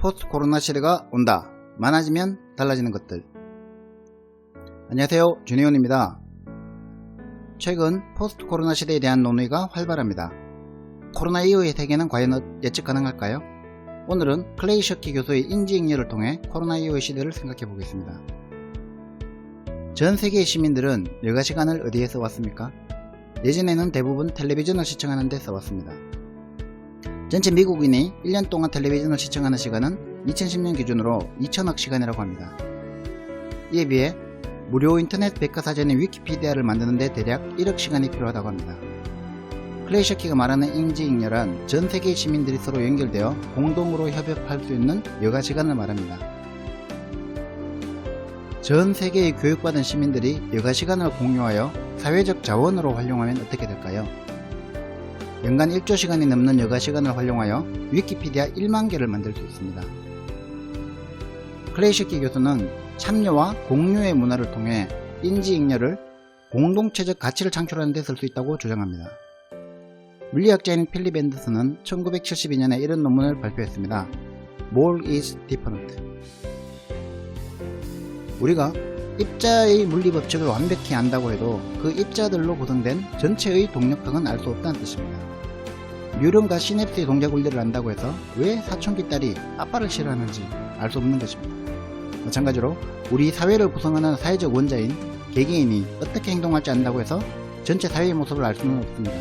포스트 코로나 시대가 온다. 많아지면 달라지는 것들. 안녕하세요. 준혜원입니다. 최근 포스트 코로나 시대에 대한 논의가 활발합니다. 코로나 이후의 세계는 과연 예측 가능할까요? 오늘은 클레이 셔키 교수의 인지응열을 통해 코로나 이후의 시대를 생각해 보겠습니다. 전 세계의 시민들은 여가 시간을 어디에 써왔습니까? 예전에는 대부분 텔레비전을 시청하는 데 써왔습니다. 전체 미국인이 1년 동안 텔레비전을 시청하는 시간은 2010년 기준으로 2000억 시간이라고 합니다. 이에 비해 무료 인터넷 백과사전의 위키피디아를 만드는데 대략 1억 시간이 필요하다고 합니다. 클레이셔키가 말하는 인지잉여란 전 세계의 시민들이 서로 연결되어 공동으로 협업할 수 있는 여가 시간을 말합니다. 전 세계의 교육받은 시민들이 여가 시간을 공유하여 사회적 자원으로 활용하면 어떻게 될까요? 연간 1조 시간이 넘는 여가 시간을 활용하여 위키피디아 1만 개를 만들 수 있습니다. 클레이시키 교수는 참여와 공유의 문화를 통해 인지잉여를 공동체적 가치를 창출하는 데 쓸 수 있다고 주장합니다. 물리학자인 필립 앤더슨은 1972년에 이런 논문을 발표했습니다. More is different. 우리가 입자의 물리 법칙을 완벽히 안다고 해도 그 입자들로 구성된 전체의 동력학은 알 수 없다는 뜻입니다. 뉴런과 시냅스의 동작 원리를 안다고 해서 왜 사춘기 딸이 아빠를 싫어하는지 알 수 없는 것입니다. 마찬가지로 우리 사회를 구성하는 사회적 원자인 개개인이 어떻게 행동할지 안다고 해서 전체 사회의 모습을 알 수는 없습니다.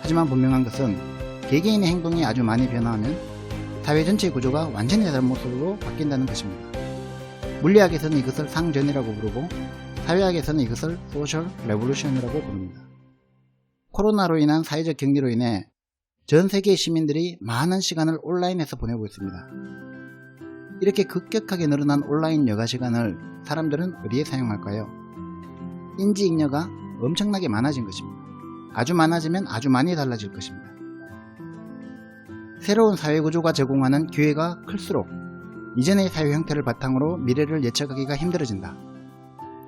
하지만 분명한 것은 개개인의 행동이 아주 많이 변화하면 사회 전체의 구조가 완전히 다른 모습으로 바뀐다는 것입니다. 물리학에서는 이것을 상전이라고 부르고 사회학에서는 이것을 소셜 레볼루션이라고 부릅니다. 코로나로 인한 사회적 격리로 인해 전 세계의 시민들이 많은 시간을 온라인에서 보내고 있습니다. 이렇게 급격하게 늘어난 온라인 여가 시간을 사람들은 어디에 사용할까요? 인지잉여가 엄청나게 많아진 것입니다. 아주 많아지면 아주 많이 달라질 것입니다. 새로운 사회구조가 제공하는 기회가 클수록 이전의 사회 형태를 바탕으로 미래를 예측하기가 힘들어진다.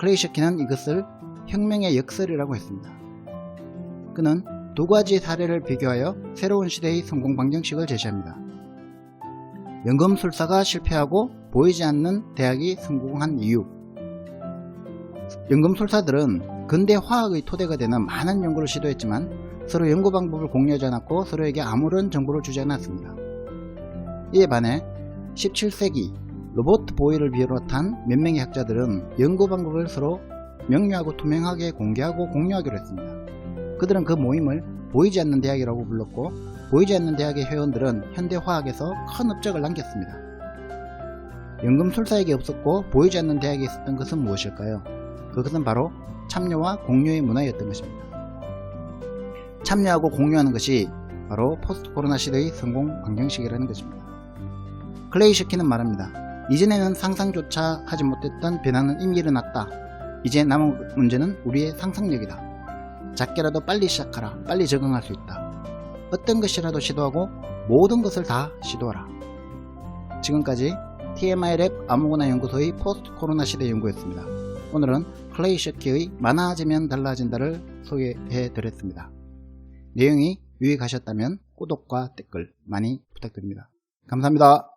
클레이셔키는 이것을 혁명의 역설이라고 했습니다. 그는 두 가지 사례를 비교하여 새로운 시대의 성공 방정식을 제시합니다. 연금술사가 실패하고 보이지 않는 대학이 성공한 이유. 연금술사들은 근대 화학의 토대가 되는 많은 연구를 시도했지만 서로 연구 방법을 공유하지 않았고 서로에게 아무런 정보를 주지 않았습니다. 이에 반해 17세기 로버트 보이를 비롯한 몇 명의 학자들은 연구 방법을 서로 명료하고 투명하게 공개하고 공유하기로 했습니다. 그들은 그 모임을 보이지 않는 대학이라고 불렀고 보이지 않는 대학의 회원들은 현대화학에서 큰 업적을 남겼습니다. 연금술사에게 없었고 보이지 않는 대학에 있었던 것은 무엇일까요? 그것은 바로 참여와 공유의 문화였던 것입니다. 참여하고 공유하는 것이 바로 포스트 코로나 시대의 성공 방정식이라는 것입니다. 클레이 셔키는 말합니다. 이전에는 상상조차 하지 못했던 변화는 이미 일어났다. 이제 남은 문제는 우리의 상상력이다. 작게라도 빨리 시작하라. 빨리 적응할 수 있다. 어떤 것이라도 시도하고 모든 것을 다 시도하라. 지금까지 TMI 랩 아무거나 연구소의 포스트 코로나 시대 연구였습니다. 오늘은 클레이 셔키의 많아지면 달라진다를 소개해 드렸습니다. 내용이 유익하셨다면 구독과 댓글 많이 부탁드립니다. 감사합니다.